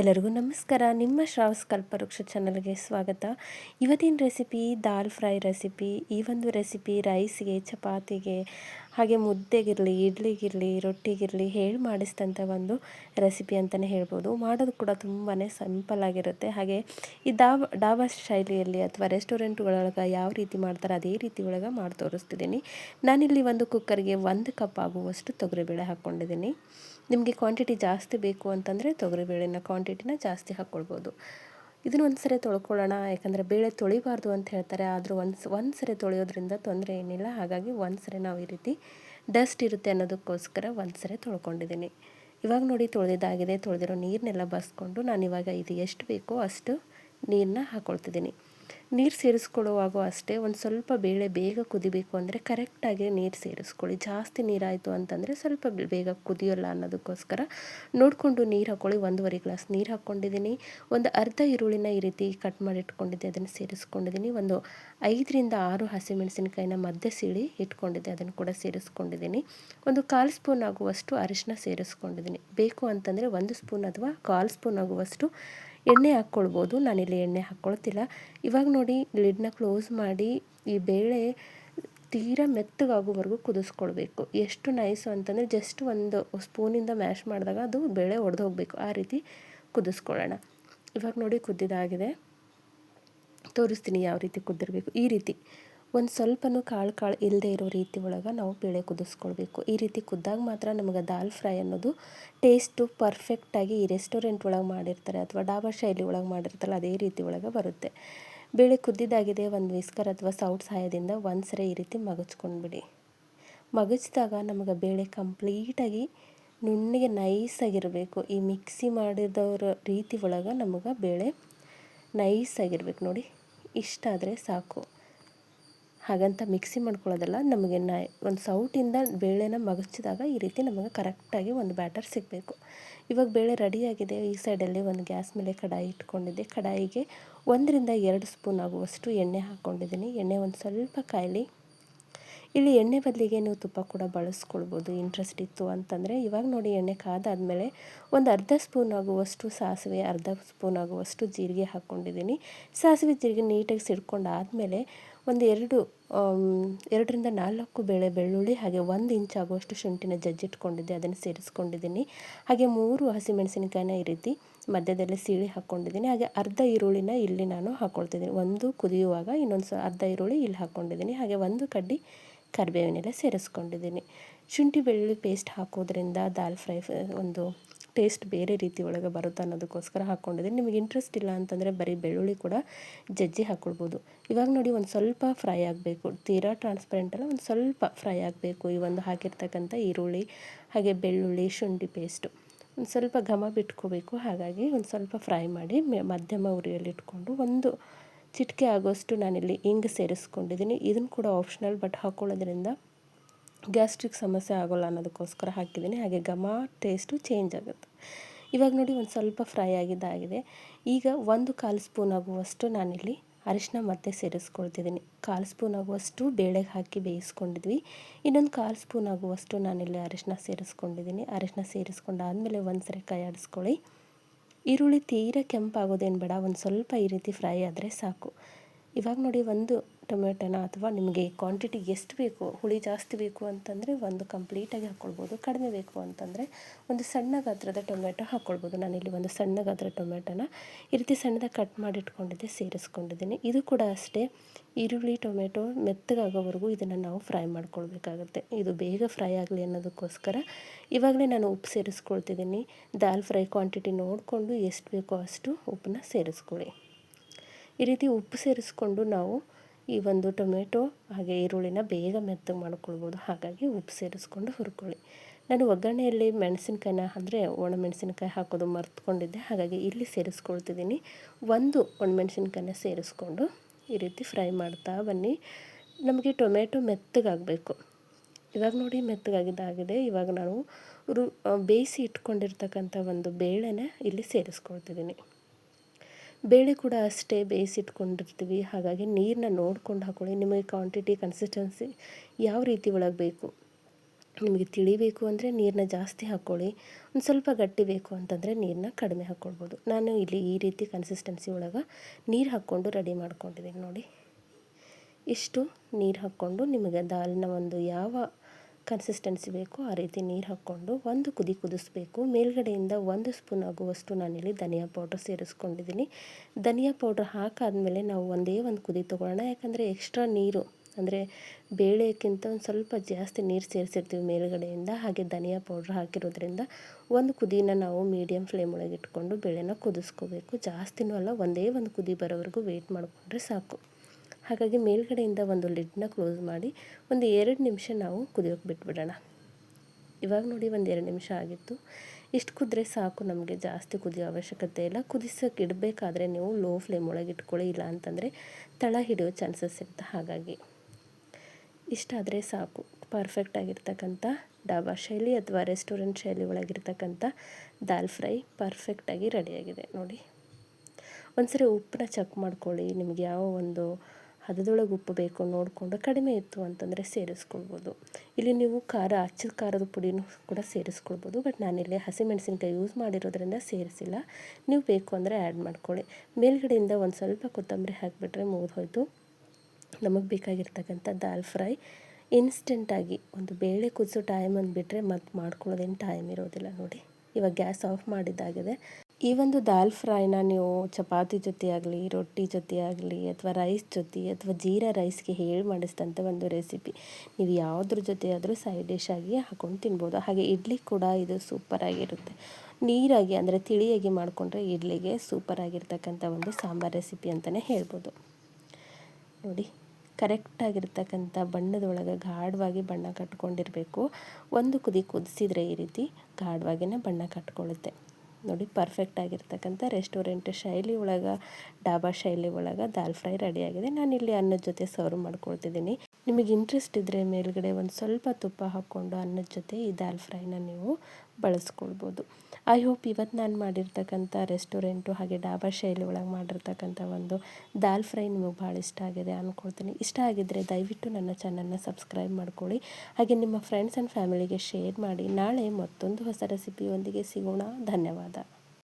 ಎಲ್ಲರಿಗೂ ನಮಸ್ಕಾರ. ನಿಮ್ಮ ಶ್ರಾವಸ್ ಕಲ್ಪವೃಕ್ಷ ಚಾನಲ್ಗೆ ಸ್ವಾಗತ. ಇವತ್ತಿನ ರೆಸಿಪಿ ದಾಲ್ ಫ್ರೈ ರೆಸಿಪಿ. ಈ ಒಂದು ರೆಸಿಪಿ ರೈಸ್ಗೆ, ಚಪಾತಿಗೆ, ಹಾಗೆ ಮುದ್ದೆಗಿರಲಿ, ಇಡ್ಲಿಗಿರಲಿ, ರೊಟ್ಟಿಗಿರಲಿ ಹೇಳಿ ಮಾಡಿಸಿದಂಥ ಒಂದು ರೆಸಿಪಿ ಅಂತಲೇ ಹೇಳ್ಬೋದು. ಮಾಡೋದು ಕೂಡ ತುಂಬಾ ಸಿಂಪಲ್ ಆಗಿರುತ್ತೆ. ಹಾಗೆ ಈ ದಾವ, ಡಾಬಾ ಶೈಲಿಯಲ್ಲಿ ಅಥವಾ ರೆಸ್ಟೋರೆಂಟ್ಗಳೊಳಗೆ ಯಾವ ರೀತಿ ಮಾಡ್ತಾರೆ ಅದೇ ರೀತಿ ಒಳಗೆ ಮಾಡಿ ತೋರಿಸ್ತಿದ್ದೀನಿ ನಾನಿಲ್ಲಿ ಒಂದು ಕುಕ್ಕರ್ಗೆ ಒಂದು ಕಪ್ ಆಗುವಷ್ಟು ತೊಗರಿಬೇಳೆ ಹಾಕ್ಕೊಂಡಿದ್ದೀನಿ ನಿಮಗೆ ಕ್ವಾಂಟಿಟಿ ಜಾಸ್ತಿ ಬೇಕು ಅಂತಂದರೆ ತೊಗರಿಬೇಳೆನ ಕ್ವಾಂಟಿಟಿನ ಜಾಸ್ತಿ ಹಾಕ್ಕೊಳ್ಬೋದು. ಇದನ್ನು ಒಂದು ಸರಿ ತೊಳ್ಕೊಳ್ಳೋಣ, ಯಾಕಂದರೆ ಬೇಳೆ ತೊಳಿಬಾರ್ದು ಅಂತ ಹೇಳ್ತಾರೆ, ಆದರೂ ಒಂದು ಒಂದು ಸರಿ ತೊಳೆಯೋದ್ರಿಂದ ತೊಂದರೆ ಏನಿಲ್ಲ, ಹಾಗಾಗಿ ಒಂದು ಸರಿ ನಾವು ಈ ರೀತಿ ಡಸ್ಟ್ ಇರುತ್ತೆ ಅನ್ನೋದಕ್ಕೋಸ್ಕರ ಒಂದು ಸರಿ ತೊಳ್ಕೊಂಡಿದ್ದೀನಿ. ಇವಾಗ ನೋಡಿ ತೊಳೆದಿದ್ದಾಗಿದೆ, ತೊಳೆದಿರೋ ನೀರನ್ನೆಲ್ಲ ಬಸ್ಕೊಂಡು ನಾನು ಇವಾಗ ಇದು ಎಷ್ಟು ಬೇಕೋ ಅಷ್ಟು ನೀರನ್ನ ಹಾಕ್ಕೊಳ್ತಿದ್ದೀನಿ ನೀರು ಸೇರಿಸ್ಕೊಳ್ಳುವಾಗ ಅಷ್ಟೇ ಒಂದು ಸ್ವಲ್ಪ ಬೇಳೆ ಬೇಗ ಕುದಿಬೇಕು ಅಂದರೆ ಕರೆಕ್ಟಾಗಿ ನೀರು ಸೇರಿಸ್ಕೊಳ್ಳಿ. ಜಾಸ್ತಿ ನೀರಾಯಿತು ಅಂತಂದರೆ ಸ್ವಲ್ಪ ಬೇಗ ಕುದಿಯೋಲ್ಲ ಅನ್ನೋದಕ್ಕೋಸ್ಕರ ನೋಡಿಕೊಂಡು ನೀರು ಹಾಕ್ಕೊಳ್ಳಿ ಒಂದೂವರೆ ಗ್ಲಾಸ್ ನೀರು ಹಾಕ್ಕೊಂಡಿದ್ದೀನಿ ಒಂದು ಅರ್ಧ ಈರುಳ್ಳಿನ ಈ ರೀತಿ ಕಟ್ ಮಾಡಿ ಇಟ್ಕೊಂಡಿದ್ದೆ ಅದನ್ನು ಸೇರಿಸ್ಕೊಂಡಿದ್ದೀನಿ. ಒಂದು ಐದರಿಂದ ಆರು ಹಸಿಮೆಣಸಿನಕಾಯಿನ ಮಧ್ಯೆ ಸೀಳಿ ಇಟ್ಕೊಂಡಿದ್ದೆ. ಅದನ್ನು ಕೂಡ ಸೇರಿಸ್ಕೊಂಡಿದ್ದೀನಿ. ಒಂದು ಕಾಲು ಸ್ಪೂನ್ ಆಗುವಷ್ಟು ಅರಿಶಿನ ಸೇರಿಸ್ಕೊಂಡಿದ್ದೀನಿ. ಬೇಕು ಅಂತಂದರೆ ಒಂದು ಸ್ಪೂನ್ ಅಥವಾ ಕಾಲು ಸ್ಪೂನ್ ಆಗುವಷ್ಟು ಎಣ್ಣೆ ಹಾಕ್ಕೊಳ್ಬೋದು. ನಾನಿಲ್ಲಿ ಎಣ್ಣೆ ಹಾಕ್ಕೊಳ್ತಿಲ್ಲ ಇವಾಗ ನೋಡಿ ಲಿಡ್ನ ಕ್ಲೋಸ್ ಮಾಡಿ ಈ ಬೇಳೆ ತೀರಾ ಮೆತ್ತಗಾಗೋವರೆಗೂ ಕುದಿಸ್ಕೊಳ್ಬೇಕು. ಎಷ್ಟು ನೈಸು ಅಂತಂದರೆ ಜಸ್ಟ್ ಒಂದು ಸ್ಪೂನಿಂದ ಮ್ಯಾಶ್ ಮಾಡಿದಾಗ ಅದು ಬೇಳೆ ಒಡೆದು ಹೋಗಬೇಕು ಆ ರೀತಿ ಕುದಿಸ್ಕೊಳ್ಳೋಣ. ಇವಾಗ ನೋಡಿ ಕುದ್ದಿದಾಗಿದೆ. ತೋರಿಸ್ತೀನಿ ಯಾವ ರೀತಿ ಕುದ್ದಿರಬೇಕು. ಈ ರೀತಿ. ಒಂದು ಸ್ವಲ್ಪನೂ ಕಾಳು ಕಾಳು ಇಲ್ಲದೆ ಇರೋ ರೀತಿ ಒಳಗೆ ನಾವು ಬೇಳೆ ಕುದಿಸ್ಕೊಳ್ಬೇಕು. ಈ ರೀತಿ ಕುದ್ದಾಗ ಮಾತ್ರ ನಮಗೆ ದಾಲ್ ಫ್ರೈ ಅನ್ನೋದು ಟೇಸ್ಟು ಪರ್ಫೆಕ್ಟಾಗಿ ಈ ರೆಸ್ಟೋರೆಂಟ್ ಒಳಗೆ ಮಾಡಿರ್ತಾರೆ ಅಥವಾ ಡಾಬಾ ಶೈಲಿ ಒಳಗೆ ಮಾಡಿರ್ತಾರಲ್ಲ ಅದೇ ರೀತಿ ಒಳಗೆ ಬರುತ್ತೆ. ಬೇಳೆ ಕುದ್ದಿದ್ದಾಗಿದೆ ಒಂದು ವಿಸ್ಕರ್ ಅಥವಾ ಸೌಟ್ ಸಹಾಯದಿಂದ ಒಂದು ಸರಿ ಈ ರೀತಿ ಮಗಚ್ಕೊಂಡ್ಬಿಡಿ ಮಗಚಿದಾಗ ನಮಗೆ ಬೇಳೆ ಕಂಪ್ಲೀಟಾಗಿ ನುಣ್ಣಗೆ ನೈಸಾಗಿರಬೇಕು ಈ ಮಿಕ್ಸಿ ಮಾಡಿದವರ ರೀತಿ ಒಳಗೆ ನಮಗೆ ಬೇಳೆ ನೈಸಾಗಿರ್ಬೇಕು ನೋಡಿ ಇಷ್ಟಾದರೆ ಸಾಕು. ಹಾಗಂತ ಮಿಕ್ಸಿ ಮಾಡ್ಕೊಳ್ಳೋದಲ್ಲ, ನಮಗೆ ಒಂದು ಸೌಟಿಂದ ಬೇಳೆನ ಮಗಚಿದಾಗ ಈ ರೀತಿ ನಮಗೆ ಕರೆಕ್ಟಾಗಿ ಒಂದು ಬ್ಯಾಟರ್ ಸಿಗಬೇಕು. ಇವಾಗ ಬೇಳೆ ರೆಡಿಯಾಗಿದೆ ಈ ಸೈಡಲ್ಲಿ ಒಂದು ಗ್ಯಾಸ್ ಮೇಲೆ ಕಡಾಯಿ ಇಟ್ಕೊಂಡಿದ್ದೆ. ಕಡಾಯಿಗೆ ಒಂದರಿಂದ ಎರಡು ಸ್ಪೂನ್ ಆಗುವಷ್ಟು ಎಣ್ಣೆ ಹಾಕ್ಕೊಂಡಿದ್ದೀನಿ ಎಣ್ಣೆ ಒಂದು ಸ್ವಲ್ಪ ಕಾಯಲಿ ಇಲ್ಲಿ ಎಣ್ಣೆ ಬದಲಿಗೆ ನೀವು ತುಪ್ಪ ಕೂಡ ಬಳಸ್ಕೊಳ್ಬೋದು. ಇಂಟ್ರೆಸ್ಟ್ ಇತ್ತು ಅಂತಂದರೆ ಇವಾಗ ನೋಡಿ ಎಣ್ಣೆ ಕಾದಾದಮೇಲೆ ಒಂದು ಅರ್ಧ ಸ್ಪೂನ್ ಆಗುವಷ್ಟು ಸಾಸಿವೆ, ಅರ್ಧ ಸ್ಪೂನ್ ಆಗುವಷ್ಟು ಜೀರಿಗೆ ಹಾಕ್ಕೊಂಡಿದ್ದೀನಿ. ಸಾಸಿವೆ, ಜೀರಿಗೆ ನೀಟಾಗಿ ಸಿಡ್ಕೊಂಡು ಆದಮೇಲೆ ಒಂದು ಎರಡು ಎರಡರಿಂದ ನಾಲ್ಕು ಬೇಳೆ ಬೆಳ್ಳುಳ್ಳಿ ಹಾಗೆ ಒಂದು ಇಂಚ್ ಆಗುವಷ್ಟು ಶುಂಠಿನ ಜಜ್ಜಿಟ್ಕೊಂಡಿದ್ದೆ, ಅದನ್ನು ಸೇರಿಸ್ಕೊಂಡಿದ್ದೀನಿ. ಹಾಗೆ ಮೂರು ಹಸಿಮೆಣಸಿನಕಾಯಿನ ಈ ರೀತಿ ಮಧ್ಯದಲ್ಲಿ ಸೀಳಿ ಹಾಕ್ಕೊಂಡಿದ್ದೀನಿ. ಹಾಗೆ ಅರ್ಧ ಈರುಳ್ಳಿನ ಇಲ್ಲಿ ನಾನು ಹಾಕ್ಕೊಳ್ತಿದ್ದೀನಿ ಒಂದು ಕುದಿಯುವಾಗ ಇನ್ನೊಂದು ಅರ್ಧ ಈರುಳ್ಳಿ ಇಲ್ಲಿ ಹಾಕ್ಕೊಂಡಿದ್ದೀನಿ. ಹಾಗೆ ಒಂದು ಕಡ್ಡಿ ಕರಿಬೇವಿನೆಲ್ಲ ಸೇರಿಸ್ಕೊಂಡಿದ್ದೀನಿ. ಶುಂಠಿ, ಬೆಳ್ಳುಳ್ಳಿ ಪೇಸ್ಟ್ ಹಾಕೋದ್ರಿಂದ ದಾಲ್ ಫ್ರೈ ಒಂದು ಟೇಸ್ಟ್ ಬೇರೆ ರೀತಿ ಒಳಗೆ ಬರುತ್ತೆ ಅನ್ನೋದಕ್ಕೋಸ್ಕರ ಹಾಕ್ಕೊಂಡಿದ್ದೀನಿ ನಿಮಗೆ ಇಂಟ್ರೆಸ್ಟ್ ಇಲ್ಲ ಅಂತಂದರೆ ಬರೀ ಬೆಳ್ಳುಳ್ಳಿ ಕೂಡ ಜಜ್ಜಿ ಹಾಕ್ಕೊಳ್ಬೋದು ಇವಾಗ ನೋಡಿ ಒಂದು ಸ್ವಲ್ಪ ಫ್ರೈ ಆಗಬೇಕು. ತೀರಾ ಟ್ರಾನ್ಸ್ಪರೆಂಟ್ ಅಲ್ಲ, ಒಂದು ಸ್ವಲ್ಪ ಫ್ರೈ ಆಗಬೇಕು. ಈ ಒಂದು ಹಾಕಿರ್ತಕ್ಕಂಥ ಈರುಳ್ಳಿ, ಹಾಗೆ ಬೆಳ್ಳುಳ್ಳಿ, ಶುಂಠಿ ಪೇಸ್ಟು ಒಂದು ಸ್ವಲ್ಪ ಘಮ ಬಿಟ್ಕೋಬೇಕು. ಹಾಗಾಗಿ ಒಂದು ಸ್ವಲ್ಪ ಫ್ರೈ ಮಾಡಿ ಮಧ್ಯಮ ಉರಿಯಲ್ಲಿ ಇಟ್ಕೊಂಡು ಒಂದು ಚಿಟಿಕೆ ಆಗೋಷ್ಟು ನಾನಿಲ್ಲಿ ಇಂಗ್ ಸೇರಿಸ್ಕೊಂಡಿದ್ದೀನಿ. ಇದನ್ನು ಕೂಡ ಆಪ್ಷನಲ್ ಬಟ್ ಹಾಕ್ಕೊಳ್ಳೋದ್ರಿಂದ ಗ್ಯಾಸ್ಟ್ರಿಕ್ ಸಮಸ್ಯೆ ಆಗೋಲ್ಲ ಅನ್ನೋದಕ್ಕೋಸ್ಕರ ಹಾಕಿದ್ದೀನಿ. ಹಾಗೆ ಘಮ ಟೇಸ್ಟು ಚೇಂಜ್ ಆಗುತ್ತೆ. ಇವಾಗ ನೋಡಿ ಒಂದು ಸ್ವಲ್ಪ ಫ್ರೈ ಆಗಿದ್ದಾಗಿದೆ ಈಗ ಒಂದು ಕಾಲು ಸ್ಪೂನ್ ಆಗುವಷ್ಟು ನಾನಿಲ್ಲಿ ಅರಿಶಿನ ಮತ್ತೆ ಸೇರಿಸ್ಕೊಳ್ತಿದ್ದೀನಿ. ಕಾಲು ಸ್ಪೂನ್ ಆಗುವಷ್ಟು ಬೇಳೆಗೆ ಹಾಕಿ ಬೇಯಿಸ್ಕೊಂಡಿದ್ವಿ. ಇನ್ನೊಂದು ಕಾಲು ಸ್ಪೂನ್ ಆಗುವಷ್ಟು ನಾನಿಲ್ಲಿ ಅರಿಶಿನ ಸೇರಿಸ್ಕೊಂಡಿದ್ದೀನಿ. ಅರಿಶಿನ ಸೇರಿಸ್ಕೊಂಡಾದಮೇಲೆ ಒಂದು ಸರಿ ಕೈ ಆಡಿಸ್ಕೊಳ್ಳಿ ಈರುಳ್ಳಿ ತೀರ ಕೆಂಪಾಗೋದೇನು ಬೇಡ ಒಂದು ಸ್ವಲ್ಪ ಈ ರೀತಿ ಫ್ರೈ ಆದರೆ ಸಾಕು. ಇವಾಗ ನೋಡಿ ಒಂದು ಟೊಮೆಟೊನ ಅಥವಾ ನಿಮಗೆ ಕ್ವಾಂಟಿಟಿ ಎಷ್ಟು ಬೇಕು, ಹುಳಿ ಜಾಸ್ತಿ ಬೇಕು ಅಂತಂದರೆ ಒಂದು ಕಂಪ್ಲೀಟಾಗಿ ಹಾಕ್ಕೊಳ್ಬೋದು ಕಡಿಮೆ ಬೇಕು ಅಂತಂದರೆ ಒಂದು ಸಣ್ಣ ಗಾತ್ರದ ಟೊಮೆಟೊ ಹಾಕ್ಕೊಳ್ಬೋದು ನಾನಿಲ್ಲಿ ಒಂದು ಸಣ್ಣ ಗಾತ್ರದ ಟೊಮೆಟೊನ ಈ ರೀತಿ ಸಣ್ಣದಾಗಿ ಕಟ್ ಮಾಡಿ ಇಟ್ಕೊಂಡಿದ್ದೆ, ಸೇರಿಸ್ಕೊಂಡಿದ್ದೀನಿ. ಇದು ಕೂಡ ಅಷ್ಟೇ, ಈರುಳ್ಳಿ, ಟೊಮೆಟೊ ಮೆತ್ತಗಾಗೋವರೆಗೂ ಇದನ್ನು ನಾವು ಫ್ರೈ ಮಾಡ್ಕೊಳ್ಬೇಕಾಗುತ್ತೆ. ಇದು ಬೇಗ ಫ್ರೈ ಆಗಲಿ ಅನ್ನೋದಕ್ಕೋಸ್ಕರ ಇವಾಗಲೇ ನಾನು ಉಪ್ಪು ಸೇರಿಸ್ಕೊಳ್ತಿದ್ದೀನಿ. ದಾಲ್ ಫ್ರೈ ಕ್ವಾಂಟಿಟಿ ನೋಡಿಕೊಂಡು ಎಷ್ಟು ಬೇಕೋ ಅಷ್ಟು ಉಪ್ಪನ್ನ ಸೇರಿಸ್ಕೊಳ್ಳಿ. ಈ ರೀತಿ ಉಪ್ಪು ಸೇರಿಸ್ಕೊಂಡು ನಾವು ಈ ಒಂದು ಟೊಮೆಟೊ, ಹಾಗೆ ಈರುಳ್ಳಿನ ಬೇಗ ಮೆತ್ತಗೆ ಮಾಡ್ಕೊಳ್ಬೋದು. ಹಾಗಾಗಿ ಉಪ್ಪು ಸೇರಿಸ್ಕೊಂಡು ಹುರ್ಕೊಳ್ಳಿ. ನಾನು ಒಗ್ಗರಣೆಯಲ್ಲಿ ಮೆಣಸಿನ್ಕಾಯಿನ, ಅಂದರೆ ಒಣಮೆಣಸಿನ್ಕಾಯಿ ಹಾಕೋದು ಮರ್ತ್ಕೊಂಡಿದ್ದೆ. ಹಾಗಾಗಿ ಇಲ್ಲಿ ಸೇರಿಸ್ಕೊಳ್ತಿದ್ದೀನಿ. ಒಂದು ಒಣಮೆಣಸಿನ್ಕಾಯಿನ ಸೇರಿಸ್ಕೊಂಡು ಈ ರೀತಿ ಫ್ರೈ ಮಾಡ್ತಾ ಬನ್ನಿ. ನಮಗೆ ಟೊಮೆಟೊ ಮೆತ್ತಗಾಗಬೇಕು. ಇವಾಗ ನೋಡಿ ಮೆತ್ತಗಾಗಿದ್ದಾಗಿದೆ ಇವಾಗ ನಾವು ರು ಬೇಯಿಸಿ ಇಟ್ಕೊಂಡಿರ್ತಕ್ಕಂಥ ಒಂದು ಬೇಳೆನ ಇಲ್ಲಿ ಸೇರಿಸ್ಕೊಳ್ತಿದ್ದೀನಿ. ಬೇಳೆ ಕೂಡ ಅಷ್ಟೇ ಬೇಯಿಸಿಟ್ಕೊಂಡಿರ್ತೀವಿ. ಹಾಗಾಗಿ ನೀರನ್ನ ನೋಡ್ಕೊಂಡು ಹಾಕೊಳ್ಳಿ. ನಿಮಗೆ ಕ್ವಾಂಟಿಟಿ ಕನ್ಸಿಸ್ಟೆನ್ಸಿ ಯಾವ ರೀತಿ ಒಳಗೆ ಬೇಕು ನಿಮಗೆ ತಿಳಿಬೇಕು ಅಂದರೆ ನೀರನ್ನ ಜಾಸ್ತಿ ಹಾಕ್ಕೊಳ್ಳಿ ಒಂದು ಸ್ವಲ್ಪ ಗಟ್ಟಿ ಬೇಕು ಅಂತಂದರೆ ನೀರನ್ನ ಕಡಿಮೆ ಹಾಕ್ಕೊಳ್ಬೋದು ನಾನು ಇಲ್ಲಿ ಈ ರೀತಿ ಕನ್ಸಿಸ್ಟೆನ್ಸಿ ಒಳಗೆ ನೀರು ಹಾಕ್ಕೊಂಡು ರೆಡಿ ಮಾಡ್ಕೊಂಡಿದ್ದೀನಿ ನೋಡಿ. ಇಷ್ಟು ನೀರು ಹಾಕ್ಕೊಂಡು ನಿಮಗೆ ದಾಲ್ನ ಒಂದು ಯಾವ ಕನ್ಸಿಸ್ಟೆನ್ಸಿ ಬೇಕು, ಆ ರೀತಿ ನೀರು ಹಾಕ್ಕೊಂಡು ಒಂದು ಕುದಿ ಕುದಿಸ್ಬೇಕು. ಮೇಲ್ಗಡೆಯಿಂದ ಒಂದು ಸ್ಪೂನ್ ಆಗುವಷ್ಟು ನಾನಿಲ್ಲಿ ಧನಿಯಾ ಪೌಡ್ರ್ ಸೇರಿಸ್ಕೊಂಡಿದ್ದೀನಿ. ಧನಿಯಾ ಪೌಡ್ರ್ ಹಾಕಾದಮೇಲೆ ನಾವು ಒಂದೇ ಒಂದು ಕುದಿ ತೊಗೊಳ್ಳೋಣ. ಯಾಕಂದರೆ ಎಕ್ಸ್ಟ್ರಾ ನೀರು, ಅಂದರೆ ಬೇಳೆಕ್ಕಿಂತ ಒಂದು ಸ್ವಲ್ಪ ಜಾಸ್ತಿ ನೀರು ಸೇರಿಸಿರ್ತೀವಿ ಮೇಲುಗಡೆಯಿಂದ, ಹಾಗೆ ಧನಿಯಾ ಪೌಡ್ರ್ ಹಾಕಿರೋದ್ರಿಂದ ಒಂದು ಕುದಿನ ನಾವು ಮೀಡಿಯಮ್ ಫ್ಲೇಮ್ ಒಳಗೆ ಇಟ್ಕೊಂಡು ಬೇಳೆನ ಕುದಿಸ್ಕೋಬೇಕು. ಜಾಸ್ತಿನೂ ಅಲ್ಲ, ಒಂದೇ ಒಂದು ಕುದಿ ಬರೋವರೆಗೂ ವೆಯ್ಟ್ ಮಾಡಿಕೊಂಡ್ರೆ ಸಾಕು. ಹಾಗಾಗಿ ಮೇಲ್ಗಡೆಯಿಂದ ಒಂದು ಲಿಡ್ನ ಕ್ಲೋಸ್ ಮಾಡಿ ಒಂದು ಎರಡು ನಿಮಿಷ ನಾವು ಕುದಿಯೋಕೆ ಬಿಟ್ಬಿಡೋಣ. ಇವಾಗ ನೋಡಿ ಒಂದು ಎರಡು ನಿಮಿಷ ಆಗಿತ್ತು. ಇಷ್ಟು ಕುದ್ರೆ ಸಾಕು ನಮಗೆ ಜಾಸ್ತಿ ಕುದಿಯೋ ಅವಶ್ಯಕತೆ ಇಲ್ಲ. ಕುದಿಸೋಕೆ ಇಡಬೇಕಾದ್ರೆ ನೀವು ಲೋ ಫ್ಲೇಮ್ ಒಳಗೆ ಇಟ್ಕೊಳ್ಳಿ, ಇಲ್ಲ ಅಂತಂದರೆ ತಳ ಹಿಡಿಯೋ ಚಾನ್ಸಸ್ ಇರುತ್ತೆ ಹಾಗಾಗಿ. ಇಷ್ಟಾದರೆ ಸಾಕು. ಪರ್ಫೆಕ್ಟಾಗಿರ್ತಕ್ಕಂಥ ಡಾಬಾ ಶೈಲಿ ಅಥವಾ ರೆಸ್ಟೋರೆಂಟ್ ಶೈಲಿ ಒಳಗಿರ್ತಕ್ಕಂಥ ದಾಲ್ ಫ್ರೈ ಪರ್ಫೆಕ್ಟಾಗಿ ರೆಡಿಯಾಗಿದೆ ನೋಡಿ. ಒಂದ್ಸರಿ ಉಪ್ಪನ್ನ ಚೆಕ್ ಮಾಡ್ಕೊಳ್ಳಿ, ನಿಮಗೆ ಯಾವ ಒಂದು ಹದದೊಳಗೆ ಉಪ್ಪು ಬೇಕು ನೋಡಿಕೊಂಡು ಕಡಿಮೆ ಇತ್ತು ಅಂತಂದರೆ ಸೇರಿಸ್ಕೊಳ್ಬೋದು. ಇಲ್ಲಿ ನೀವು ಖಾರ, ಅಚ್ಚದ ಖಾರದ ಪುಡಿನೂ ಕೂಡ ಸೇರಿಸ್ಕೊಳ್ಬೋದು. ಬಟ್ ನಾನಿಲ್ಲಿ ಹಸಿಮೆಣಸಿನ್ಕಾಯಿ ಯೂಸ್ ಮಾಡಿರೋದ್ರಿಂದ ಸೇರಿಸಿಲ್ಲ. ನೀವು ಬೇಕು ಅಂದರೆ ಆ್ಯಡ್ ಮಾಡ್ಕೊಳ್ಳಿ. ಮೇಲ್ಗಡೆಯಿಂದ ಒಂದು ಸ್ವಲ್ಪ ಕೊತ್ತಂಬರಿ ಹಾಕಿಬಿಟ್ರೆ ಮುಗಿದೋಯ್ತು ನಮಗೆ ಬೇಕಾಗಿರ್ತಕ್ಕಂಥ ದಾಲ್ ಫ್ರೈ. ಇನ್ಸ್ಟೆಂಟಾಗಿ ಒಂದು ಬೇಳೆ ಕುದಿಸೋ ಟೈಮ್ ಅಂದುಬಿಟ್ರೆ ಮತ್ತೆ ಮಾಡ್ಕೊಳ್ಳೋದೇನು ಟೈಮ್ ಇರೋದಿಲ್ಲ ನೋಡಿ. ಇವಾಗ ಗ್ಯಾಸ್ ಆಫ್ ಮಾಡಿದ್ದಾಗಿದೆ. ಈ ಒಂದು ದಾಲ್ ಫ್ರೈನ ನೀವು ಚಪಾತಿ ಜೊತೆ ಆಗಲಿ ರೊಟ್ಟಿ ಜೊತೆ ಆಗಲಿ ಅಥವಾ ರೈಸ್ ಜೊತೆ ಅಥವಾ ಜೀರಾ ರೈಸ್ಗೆ ಹೇಳಿ ಮಾಡಿಸಿದಂಥ ಒಂದು ರೆಸಿಪಿ ನೀವು ಯಾವುದ್ರ ಜೊತೆ ಆದರೂ ಸೈಡ್ ಡಿಶ್ ಆಗಿ ಹಾಕೊಂಡು ತಿನ್ಬೋದು. ಹಾಗೆ ಇಡ್ಲಿ ಕೂಡ ಇದು ಸೂಪರಾಗಿರುತ್ತೆ ನೀರಾಗಿ ಅಂದರೆ ತಿಳಿಯಾಗಿ ಮಾಡಿಕೊಂಡ್ರೆ ಇಡ್ಲಿಗೆ ಸೂಪರಾಗಿರ್ತಕ್ಕಂಥ ಒಂದು ಸಾಂಬಾರು ರೆಸಿಪಿ ಅಂತಲೇ ಹೇಳ್ಬೋದು. ನೋಡಿ ಕರೆಕ್ಟಾಗಿರ್ತಕ್ಕಂಥ ಬಣ್ಣದೊಳಗೆ ಗಾಢವಾಗಿ ಬಣ್ಣ ಕಟ್ಕೊಂಡಿರಬೇಕು. ಒಂದು ಕುದಿ ಕುದಿಸಿದ್ರೆ ಈ ರೀತಿ ಗಾಢವಾಗಿನೇ ಬಣ್ಣ ಕಟ್ಕೊಳ್ಳುತ್ತೆ. ನೋಡಿ ಪರ್ಫೆಕ್ಟ್ ಆಗಿರ್ತಕ್ಕಂಥ ರೆಸ್ಟೋರೆಂಟ್ ಶೈಲಿ ಒಳಗೆ, ಡಾಬಾ ಶೈಲಿ ಒಳಗೆ ದಾಲ್ ಫ್ರೈ ರೆಡಿಯಾಗಿದೆ ನಾನಿಲ್ಲಿ ಅನ್ನದ ಜೊತೆ ಸರ್ವ್ ಮಾಡ್ಕೊಳ್ತಿದ್ದೀನಿ. ನಿಮಗೆ ಇಂಟ್ರೆಸ್ಟ್ ಇದ್ದರೆ ಮೇಲ್ಗಡೆ ಒಂದು ಸ್ವಲ್ಪ ತುಪ್ಪ ಹಾಕ್ಕೊಂಡು ಅನ್ನದ ಜೊತೆ ಈ ದಾಲ್ ಫ್ರೈನ ನೀವು ಬಳಸ್ಕೊಳ್ಬೋದು. ಐ ಹೋಪ್ ಇವತ್ತು ನಾನು ಮಾಡಿರ್ತಕ್ಕಂಥ ರೆಸ್ಟೋರೆಂಟು ಹಾಗೆ ಡಾಬಾ ಶೈಲಿ ಒಳಗೆ ಮಾಡಿರ್ತಕ್ಕಂಥ ಒಂದು ದಾಲ್ ಫ್ರೈ ನಿಮಗೆ ಭಾಳ ಇಷ್ಟ ಆಗಿದೆ ಅಂದ್ಕೊಳ್ತೀನಿ ಇಷ್ಟ ಆಗಿದ್ದರೆ ದಯವಿಟ್ಟು ನನ್ನ ಚಾನಲ್ನ ಸಬ್ಸ್ಕ್ರೈಬ್ ಮಾಡ್ಕೊಳ್ಳಿ. ಹಾಗೆ ನಿಮ್ಮ ಫ್ರೆಂಡ್ಸ್ ಆ್ಯಂಡ್ ಫ್ಯಾಮಿಲಿಗೆ ಶೇರ್ ಮಾಡಿ. ನಾಳೆ ಮತ್ತೊಂದು ಹೊಸ ರೆಸಿಪಿಯೊಂದಿಗೆ ಸಿಗೋಣ. ಧನ್ಯವಾದ.